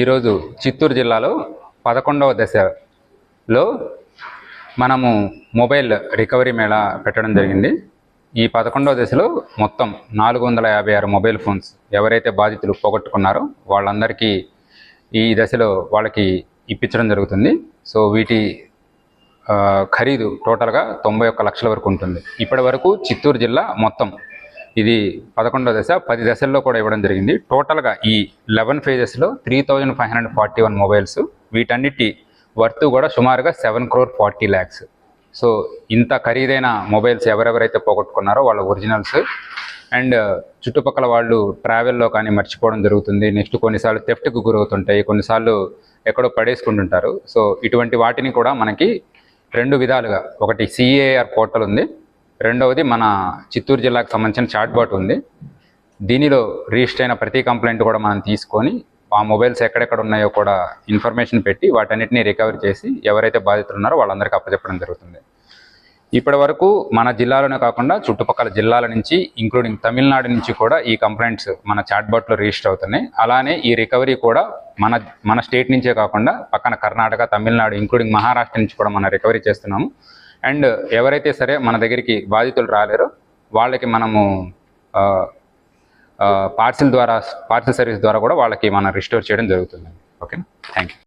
ఈరోజు చిత్తూరు జిల్లాలో పదకొండవ దశలో మనము మొబైల్ రికవరీ మేళా పెట్టడం జరిగింది. ఈ పదకొండవ దశలో మొత్తం నాలుగు వందల యాభై ఆరు మొబైల్ ఫోన్స్ ఎవరైతే బాధితులు పోగొట్టుకున్నారో వాళ్ళందరికీ ఈ దశలో వాళ్ళకి ఇప్పించడం జరుగుతుంది. సో వీటి ఖరీదు టోటల్గా తొంభై ఒక్క లక్షల వరకు ఉంటుంది. ఇప్పటి వరకు చిత్తూరు జిల్లా మొత్తం ఇది పదకొండో దశ పది దశల్లో కూడా ఇవ్వడం జరిగింది. టోటల్గా ఈ eleven ఫేజెస్లో three thousand five hundred forty one mobiles వీటన్నిటి వర్త్ కూడా సుమారుగా seven crore forty lakhs so ఇంత ఖరీదైన మొబైల్స్ ఎవరెవరైతే పోగొట్టుకున్నారో వాళ్ళ ఒరిజినల్స్ అండ్ చుట్టుపక్కల వాళ్ళు ట్రావెల్లో కానీ మర్చిపోవడం జరుగుతుంది. నెక్స్ట్ కొన్నిసార్లు థెఫ్ట్కి గురవుతుంటాయి. కొన్నిసార్లు ఎక్కడో పడేసుకుంటుంటారు. సో ఇటువంటి వాటిని కూడా మనకి రెండు విధాలుగా ఒకటి సిఏఆర్ పోర్టల్ ఉంది. రెండవది మన చిత్తూరు జిల్లాకు సంబంధించిన చాట్బాట్ ఉంది. దీనిలో రిజిస్టర్ అయిన ప్రతి కంప్లైంట్ కూడా మనం తీసుకొని ఆ మొబైల్స్ ఎక్కడెక్కడ ఉన్నాయో కూడా ఇన్ఫర్మేషన్ పెట్టి వాటన్నిటిని రికవరీ చేసి ఎవరైతే బాధితులు ఉన్నారో వాళ్ళందరికీ అప్పచెప్పడం జరుగుతుంది. ఇప్పటి వరకు మన జిల్లాలోనే కాకుండా చుట్టుపక్కల జిల్లాల నుంచి ఇంక్లూడింగ్ తమిళనాడు నుంచి కూడా ఈ కంప్లైంట్స్ మన చాట్బాట్లో రిజిస్టర్ అవుతున్నాయి. అలానే ఈ రికవరీ కూడా మన మన స్టేట్ నుంచే కాకుండా పక్కన కర్ణాటక తమిళనాడు ఇంక్లూడింగ్ మహారాష్ట్ర నుంచి కూడా మనం రికవరీ చేస్తున్నాము. అండ్ ఎవరైతే సరే మన దగ్గరికి బాధితులు రాలేరో వాళ్ళకి మనము పార్సిల్ ద్వారా పార్సిల్ సర్వీస్ ద్వారా కూడా వాళ్ళకి మనం రిస్టోర్ చేయడం జరుగుతుంది ఓకే థ్యాంక్ యూ